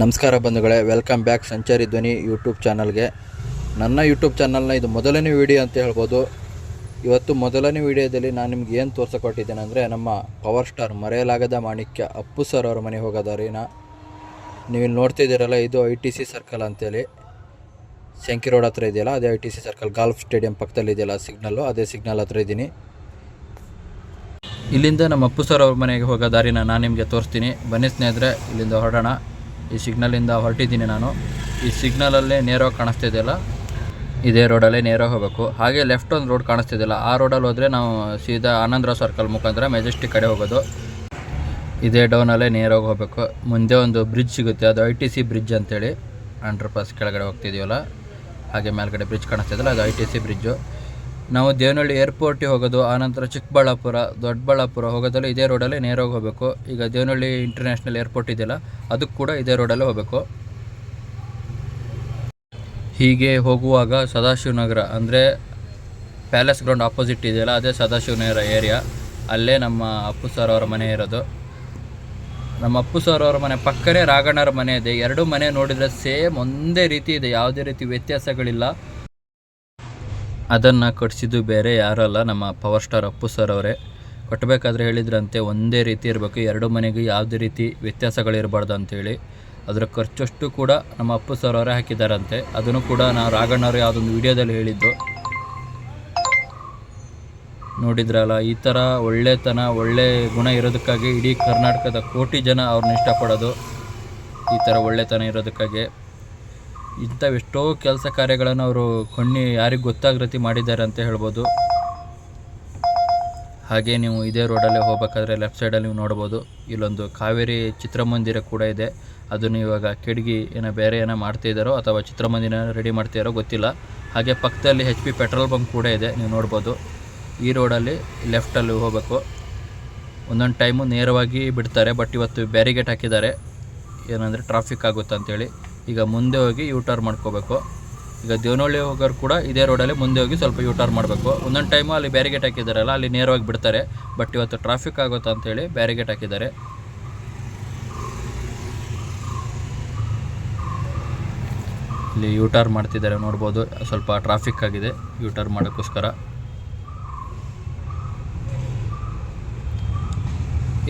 ನಮಸ್ಕಾರ ಬಂಧುಗಳೇ welcome back ಸಂಚಾರಿ ಧ್ವನಿ ಯೂಟ್ಯೂಬ್ ಚಾನಲ್ಗೆ ನನ್ನ ಯೂಟ್ಯೂಬ್ ಚಾನಲ್ನ ಇದು ಮೊದಲನೇ ವಿಡಿಯೋ ಅಂತ ಹೇಳ್ಬೋದು. ಇವತ್ತು ಮೊದಲನೇ ವಿಡಿಯೋದಲ್ಲಿ ನಾನು ನಿಮ್ಗೆ ಏನು ತೋರ್ಸಕೊಟ್ಟಿದ್ದೇನೆ ಅಂದರೆ, ನಮ್ಮ ಪವರ್ ಸ್ಟಾರ್ ಮರೆಯಲಾಗದ ಮಾಣಿಕ್ಯ ಅಪ್ಪು ಸರ್ ಅವರ ಮನೆ ಹೋಗೋ ದಾರಿನ ನೀವು ಇಲ್ಲಿ ನೋಡ್ತಿದ್ದೀರಲ್ಲ, ಇದು ಐ ಟಿ ಸಿ ಸರ್ಕಲ್ ಅಂತೇಳಿ. ಶಂಕಿ ರೋಡ್ ಹತ್ರ ಇದೆಯಲ್ಲ, ಅದೇ I T C circle golf stadium ಪಕ್ಕದಲ್ಲಿ ಇದೆಯಲ್ಲ ಸಿಗ್ನಲ್ಲು ಅದೇ ಸಿಗ್ನಲ್ ಹತ್ರ ಇದ್ದೀನಿ. ಇಲ್ಲಿಂದ ನಮ್ಮ ಅಪ್ಪು ಸರ್ ಅವ್ರ ಮನೆಗೆ ಹೋಗೋ ದಾರಿನ ನಾನು ನಿಮಗೆ ತೋರಿಸ್ತೀನಿ. ಬನ್ನಿ ಸ್ನೇಹಿತರೆ, ಇಲ್ಲಿಂದ ಹೊರಡೋಣ. ಈ ಸಿಗ್ನಲಿಂದ ಹೊರಟಿದ್ದೀನಿ ನಾನು. ಈ ಸಿಗ್ನಲಲ್ಲೇ ನೇರವಾಗಿ ಕಾಣಿಸ್ತಾ ಇದೆಯಲ್ಲ? ಇದೇ ರೋಡಲ್ಲೇ ನೇರವಾಗಿ ಹೋಗಬೇಕು. ಹಾಗೆ ಲೆಫ್ಟ್ ಒಂದು ರೋಡ್ ಕಾಣಿಸ್ತಿದೆಯಲ್ಲ ಆ ರೋಡಲ್ಲಿ ಹೋದರೆ ನಾವು ಸೀದಾ ಆನಂದರಾವ್ ಸರ್ಕಲ್ ಮುಖಾಂತರ ಮೆಜೆಸ್ಟಿಕ್ ಕಡೆ ಹೋಗೋದು. ಇದೇ ಡೌನಲ್ಲೇ ನೇರವಾಗಿ ಹೋಗಬೇಕು. ಮುಂದೆ ಒಂದು ಬ್ರಿಡ್ಜ್ ಸಿಗುತ್ತೆ, ಅದು ಐ ಟಿ ಸಿ ಬ್ರಿಡ್ಜ್ ಅಂತೇಳಿ. ಅಂಡರ್ ಪಾಸ್ ಕೆಳಗಡೆ ಹೋಗ್ತಿದ್ದೀವಲ್ಲ ಹಾಗೆ ಮೇಲ್ಗಡೆ ಬ್ರಿಡ್ಜ್ ಕಾಣಿಸ್ತಿದ್ದಲ್ಲ ಅದು ಐ ಟಿ ಸಿ ಬ್ರಿಡ್ಜು ನಾವು ದೇವನಹಳ್ಳಿ ಏರ್ಪೋರ್ಟಿಗೆ ಹೋಗೋದು ಆನಂತರ ಚಿಕ್ಕಬಳ್ಳಾಪುರ, ದೊಡ್ಡಬಳ್ಳಾಪುರ ಹೋಗೋದಲ್ಲ ಇದೇ ರೋಡಲ್ಲೇ ನೇರವಾಗಿ ಹೋಗಬೇಕು. ಈಗ ದೇವನಹಳ್ಳಿ ಇಂಟರ್ನ್ಯಾಷನಲ್ ಏರ್ಪೋರ್ಟ್ ಇದೆಯಲ್ಲ ಅದಕ್ಕೆ ಕೂಡ ಇದೇ ರೋಡಲ್ಲೇ ಹೋಗಬೇಕು. ಹೀಗೆ ಹೋಗುವಾಗ ಸದಾಶಿವನಗರ, ಅಂದರೆ ಪ್ಯಾಲೇಸ್ ಗ್ರೌಂಡ್ ಆಪೋಸಿಟ್ ಇದೆಯಲ್ಲ, ಅದೇ ಸದಾಶಿವನಗರ ಏರಿಯಾ ಅಲ್ಲೇ ನಮ್ಮ ಅಪ್ಪು ಸರ್ ಅವರ ಮನೆ ಇರೋದು. ನಮ್ಮ ಅಪ್ಪು ಸರ್ ಅವರ ಮನೆ ಪಕ್ಕನೇ ರಾಘಣ್ಣರ ಮನೆ ಇದೆ. ಎರಡು ಮನೆ ನೋಡಿದರೆ ಸೇಮ್ ಒಂದೇ ರೀತಿ ಇದೆ, ಯಾವುದೇ ರೀತಿ ವ್ಯತ್ಯಾಸಗಳಿಲ್ಲ. ಅದನ್ನು ಕಟ್ಸಿದ್ದು ಬೇರೆ ಯಾರಲ್ಲ ನಮ್ಮ ಪವರ್ ಸ್ಟಾರ್ ಅಪ್ಪು ಸರ್ ಅವರೇ. ಕಟ್ಟಬೇಕಾದ್ರೆ ಹೇಳಿದ್ರಂತೆ, ಒಂದೇ ರೀತಿ ಇರಬೇಕು, ಎರಡು ಮನೆಗೂ ಯಾವುದೇ ರೀತಿ ವ್ಯತ್ಯಾಸಗಳಿರಬಾರ್ದು ಅಂತೇಳಿ. ಅದರ ಖರ್ಚಷ್ಟು ಕೂಡ ನಮ್ಮ ಅಪ್ಪು ಸರ್ ಅವರೇ ಹಾಕಿದ್ದಾರಂತೆ. ಅದನ್ನು ಕೂಡ ನಾವು ರಾಘಣ್ಣವರು ಯಾವುದೊಂದು ವಿಡಿಯೋದಲ್ಲಿ ಹೇಳಿದ್ದು. ನೋಡಿದ್ರಲ್ಲ, ಈ ಥರ ಒಳ್ಳೆತನ, ಒಳ್ಳೆ ಗುಣ ಇರೋದಕ್ಕಾಗಿ ಇಡೀ ಕರ್ನಾಟಕದ ಕೋಟಿ ಜನ ಅವ್ರನ್ನ ಇಷ್ಟಪಡೋದು. ಈ ಥರ ಒಳ್ಳೆತನ ಇರೋದಕ್ಕಾಗಿ. ಇಂಥವೆಷ್ಟೋ ಕೆಲಸ ಕಾರ್ಯಗಳನ್ನು ಅವರು ಕಣ್ಣಿ ಯಾರಿಗೆ ಗೊತ್ತಾಗ್ರತಿ ಮಾಡಿದ್ದಾರೆ ಅಂತ ಹೇಳ್ಬೋದು. ಹಾಗೆ ನೀವು ಇದೇ ರೋಡಲ್ಲೇ ಹೋಗ್ಬೇಕಾದ್ರೆ ಲೆಫ್ಟ್ ಸೈಡಲ್ಲಿ ನೀವು ನೋಡ್ಬೋದು. ಇಲ್ಲೊಂದು ಕಾವೇರಿ ಚಿತ್ರಮಂದಿರ ಕೂಡ ಇದೆ. ಅದನ್ನು ಇವಾಗ ಕೆಡಗಿ ಏನೋ ಬೇರೆ ಏನೋ ಮಾಡ್ತಿದ್ದಾರೋ ಅಥವಾ ಚಿತ್ರಮಂದಿರ ರೆಡಿ ಮಾಡ್ತಿದ್ದಾರೋ ಗೊತ್ತಿಲ್ಲ. ಹಾಗೆ ಪಕ್ಕದಲ್ಲಿ ಹೆಚ್ ಪಿ ಪೆಟ್ರೋಲ್ ಬಂಕ್ ಕೂಡ ಇದೆ, ನೀವು ನೋಡ್ಬೋದು. ಈ ರೋಡಲ್ಲಿ ಲೆಫ್ಟಲ್ಲಿ ಹೋಗಬೇಕು. ಒಂದೊಂದು ಟೈಮು ನೇರವಾಗಿ ಬಿಡ್ತಾರೆ ಬಟ್ ಇವತ್ತು ಬ್ಯಾರಿಗೇಟ್ ಹಾಕಿದ್ದಾರೆ. ಏನಂದರೆ ಟ್ರಾಫಿಕ್ ಆಗುತ್ತೆ ಅಂತೇಳಿ ಈಗ ಮುಂದೆ ಹೋಗಿ ಯೂ ಟರ್ನ್ ಮಾಡ್ಕೋಬೇಕು. ಈಗ ದೇವನಹಳ್ಳಿ ಹೋಗೋರು ಕೂಡ ಇದೇ ರೋಡಲ್ಲಿ ಮುಂದೆ ಹೋಗಿ ಸ್ವಲ್ಪ ಯೂ ಟರ್ನ್ ಮಾಡಬೇಕು. ಒಂದೊಂದು ಟೈಮು ಅಲ್ಲಿ ಬ್ಯಾರಿಗೇಟ್ ಹಾಕಿದ್ದಾರಲ್ಲ ಅಲ್ಲಿ ನೇರವಾಗಿ ಬಿಡ್ತಾರೆ. ಬಟ್ ಇವತ್ತು ಟ್ರಾಫಿಕ್ ಆಗುತ್ತೆ ಅಂತೇಳಿ ಬ್ಯಾರಿಗೇಟ್ ಹಾಕಿದ್ದಾರೆ. ಇಲ್ಲಿ ಯೂ ಟರ್ನ್ ಮಾಡ್ತಿದ್ದಾರೆ, ನೋಡ್ಬೋದು. ಸ್ವಲ್ಪ ಟ್ರಾಫಿಕ್ ಆಗಿದೆ ಯೂ ಟರ್ನ್ ಮಾಡೋಕ್ಕೋಸ್ಕರ.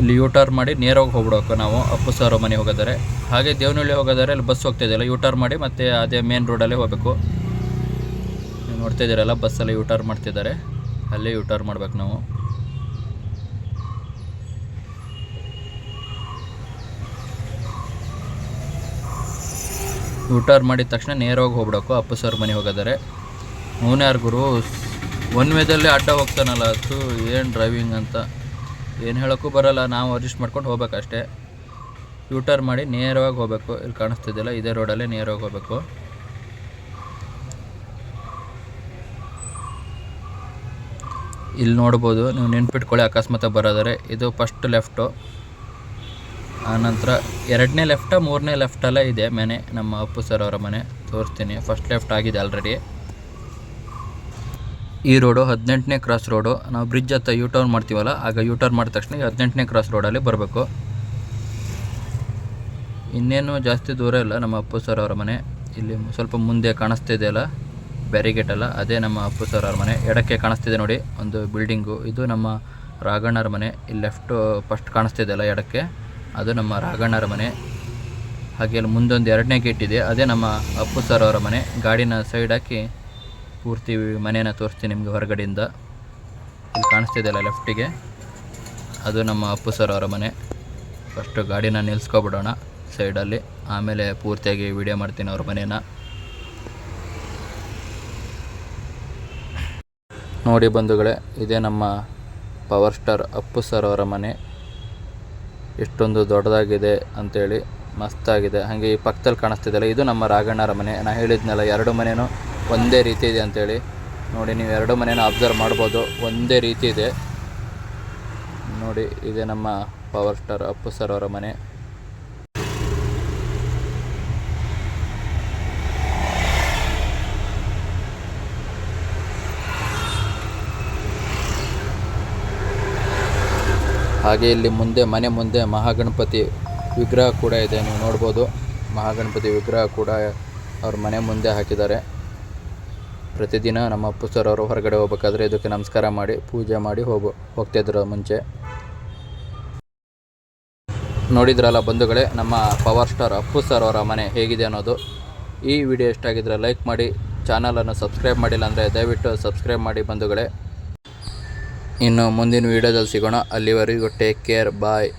ಇಲ್ಲಿ ಯೂ ಟರ್ನ್ ಮಾಡಿ ನೇರವಾಗಿ ಹೋಗ್ಬಿಡ್ಬೇಕು ನಾವು ಅಪ್ಪು ಸರ್ ಮನೆ ಹೋಗೋದಾರೆ ಹಾಗೆ ದೇವನಹಳ್ಳಿ ಹೋಗೋದಾರೆ ಅಲ್ಲಿ ಬಸ್ ಹೋಗ್ತಾ ಇದೆಯಲ್ಲ ಯೂ ಟರ್ನ್ ಮಾಡಿ ಮತ್ತೆ ಅದೇ ಮೇನ್ ರೋಡಲ್ಲೇ ಹೋಗಬೇಕು. ನೀವು ನೋಡ್ತಾ ಇದ್ದೀರಲ್ಲ ಬಸ್ಸಲ್ಲಿ ಯೂ ಟರ್ನ್ ಮಾಡ್ತಿದ್ದಾರೆ. ಅಲ್ಲೇ ಯೂ ಟರ್ನ್ ಮಾಡ್ಬೇಕು ನಾವು. ಯೂ ಟರ್ನ್ ಮಾಡಿದ ತಕ್ಷಣ ನೇರವಾಗಿ ಹೋಗ್ಬಿಡೋಕು ಅಪ್ಪು ಸರ್ ಮನೆ ಹೋಗೋದಾರೆ ಯಾರು ಗುರು, ಒನ್ ವೇದಲ್ಲಿ ಅಡ್ಡ ಹೋಗ್ತಾನಲ್ಲ, ಅದು ಏನು ಡ್ರೈವಿಂಗ್ ಅಂತ. ಏನು ಹೇಳೋಕ್ಕೂ ಬರೋಲ್ಲ, ನಾವು ಅಡ್ಜಸ್ಟ್ ಮಾಡ್ಕೊಂಡು ಹೋಗ್ಬೇಕಷ್ಟೇ. ಯೂಟರ್ ಮಾಡಿ ನೇರವಾಗಿ ಹೋಗಬೇಕು. ಇಲ್ಲಿ ಕಾಣಿಸ್ತಿದ್ದಿಲ್ಲ ಇದೇ ರೋಡಲ್ಲೇ ನೇರವಾಗಿ ಹೋಗಬೇಕು. ಇಲ್ಲಿ ನೋಡ್ಬೋದು, ನೀವು ನೆನ್ಪಿಟ್ಕೊಳ್ಳಿ, ಅಕಸ್ಮಾತ್ ಬರೋದಾರೆ ಇದು ಫಸ್ಟ್ ಲೆಫ್ಟು ಆನಂತರ ಎರಡನೇ ಲೆಫ್ಟ ಮೂರನೇ ಲೆಫ್ಟಲ್ಲೇ ಇದೆ, ಮನೆ. ನಮ್ಮ ಅಪ್ಪು ಸರ್ ಅವರ ಮನೆ. ತೋರಿಸ್ತೀನಿ ಫಸ್ಟ್ ಲೆಫ್ಟ್ ಆಗಿದೆ ಆಲ್ರೆಡಿ ಈ ರೋಡು ಹದಿನೆಂಟನೇ ಕ್ರಾಸ್ ರೋಡು. ನಾವು ಬ್ರಿಡ್ಜ್ ಹತ್ತ ಯೂ ಟರ್ನ್ ಮಾಡ್ತೀವಲ್ಲ, ಆಗ ಯೂ ಟರ್ನ್ ಮಾಡಿದ ತಕ್ಷಣ ಹದಿನೆಂಟನೇ ಕ್ರಾಸ್ ರೋಡಲ್ಲಿ ಬರಬೇಕು. ಇನ್ನೇನು ಜಾಸ್ತಿ ದೂರ ಇಲ್ಲ, ನಮ್ಮ ಅಪ್ಪು ಸರ್ ಅವರ ಮನೆ. ಇಲ್ಲಿ ಸ್ವಲ್ಪ ಮುಂದೆ ಕಾಣಿಸ್ತಿದೆಯಲ್ಲ ಬ್ಯಾರಿಗೇಟ್ ಅಲ್ಲ, ಅದೇ ನಮ್ಮ ಅಪ್ಪು ಸರ್ ಅವ್ರ ಮನೆ. ಎಡಕ್ಕೆ ಕಾಣಿಸ್ತಿದೆ ನೋಡಿ, ಒಂದು ಬಿಲ್ಡಿಂಗು. ಇದು ನಮ್ಮ ರಾಘಣ್ಣರ ಮನೆ. ಇಲ್ಲಿ ಲೆಫ್ಟು ಫಸ್ಟ್ ಕಾಣಿಸ್ತಿದೆಯಲ್ಲ ಎಡಕ್ಕೆ. ಅದು ನಮ್ಮ ರಾಘಣ್ಣರ ಮನೆ. ಹಾಗೆ ಅಲ್ಲಿ ಮುಂದೊಂದು ಎರಡನೇ ಗೇಟ್ ಇದೆ. ಅದೇ ನಮ್ಮ ಅಪ್ಪು ಸರ್ ಅವರ ಮನೆ. ಗಾಡಿನ ಸೈಡ್ ಹಾಕಿ ಪೂರ್ತಿ ಮನೇನ ತೋರಿಸ್ತೀನಿ ನಿಮಗೆ ಹೊರಗಡೆಯಿಂದ. ಇಲ್ಲಿ ಕಾಣಿಸ್ತಿದೆಯಲ್ಲ ಲೆಫ್ಟಿಗೆ ಅದು ನಮ್ಮ ಅಪ್ಪು ಸರ್ ಅವರ ಮನೆ. ಫಸ್ಟು ಗಾಡಿನ ನಿಲ್ಲಿಸ್ಕೊಬಿಡೋಣ ಸೈಡಲ್ಲಿ ಆಮೇಲೆ ಪೂರ್ತಿಯಾಗಿ ವಿಡಿಯೋ ಮಾಡ್ತೀನಿ ಅವ್ರ ಮನೇನ. ನೋಡಿ ಬಂಧುಗಳೇ, ಇದೇ ನಮ್ಮ ಪವರ್ ಸ್ಟಾರ್ ಅಪ್ಪು ಸರ್ ಅವರ ಮನೆ. ಎಷ್ಟೊಂದು ದೊಡ್ಡದಾಗಿದೆ ಅಂತೇಳಿ ಮಸ್ತಾಗಿದೆ. ಹಾಗೆ ಈ ಪಕ್ಕದಲ್ಲಿ ಕಾಣಿಸ್ತಿದ್ದಲ್ಲ ಇದು ನಮ್ಮ ರಾಘಣ್ಣರ ಮನೆ. ನಾನು ಹೇಳಿದ್ನಲ್ಲ, ಎರಡು ಮನೆಯೂ ಒಂದೇ ರೀತಿ ಇದೆ ಅಂತೇಳಿ. ನೋಡಿ, ನೀವು ಎರಡು ಮನೇನ ಅಬ್ಸರ್ವ್ ಮಾಡ್ಬೋದು. ಒಂದೇ ರೀತಿ ಇದೆ. ನೋಡಿ, ಇದೆ ನಮ್ಮ ಪವರ್ ಸ್ಟಾರ್ ಅಪ್ಪು ಸರ್ ಅವರ ಮನೆ. ಹಾಗೆ ಇಲ್ಲಿ ಮುಂದೆ, ಮನೆ ಮುಂದೆ ಮಹಾಗಣಪತಿ ವಿಗ್ರಹ ಕೂಡ ಇದೆ. ನೀವು ನೋಡ್ಬೋದು, ಮಹಾಗಣಪತಿ ವಿಗ್ರಹ ಕೂಡ ಅವ್ರ ಮನೆ ಮುಂದೆ ಹಾಕಿದ್ದಾರೆ. ಪ್ರತಿದಿನ ನಮ್ಮ ಅಪ್ಪು ಸರ್ ಅವರು ಹೊರಗಡೆ ಹೋಗ್ಬೇಕಾದ್ರೆ ಇದಕ್ಕೆ ನಮಸ್ಕಾರ ಮಾಡಿ, ಪೂಜೆ ಮಾಡಿ ಹೋಗು ಹೋಗ್ತಾಯಿದ್ರು ಮುಂಚೆ. ನೋಡಿದ್ರಲ್ಲ ಬಂಧುಗಳೇ, ನಮ್ಮ ಪವರ್ ಸ್ಟಾರ್ ಅಪ್ಪು ಸರ್ ಅವರ ಮನೆ ಹೇಗಿದೆ ಅನ್ನೋದು. ಈ ವಿಡಿಯೋ ಇಷ್ಟ ಆಗಿದ್ರೆ ಲೈಕ್ ಮಾಡಿ ಚಾನಲನ್ನು ಸಬ್ಸ್ಕ್ರೈಬ್ ಮಾಡಿಲ್ಲ ಅಂದರೆ ದಯವಿಟ್ಟು ಸಬ್ಸ್ಕ್ರೈಬ್ ಮಾಡಿ ಬಂಧುಗಳೇ. ಇನ್ನು ಮುಂದಿನ ವೀಡಿಯೋದಲ್ಲಿ ಸಿಗೋಣ. ಅಲ್ಲಿವರೆಗೂ ಟೇಕ್ ಕೇರ್ ಬಾಯ್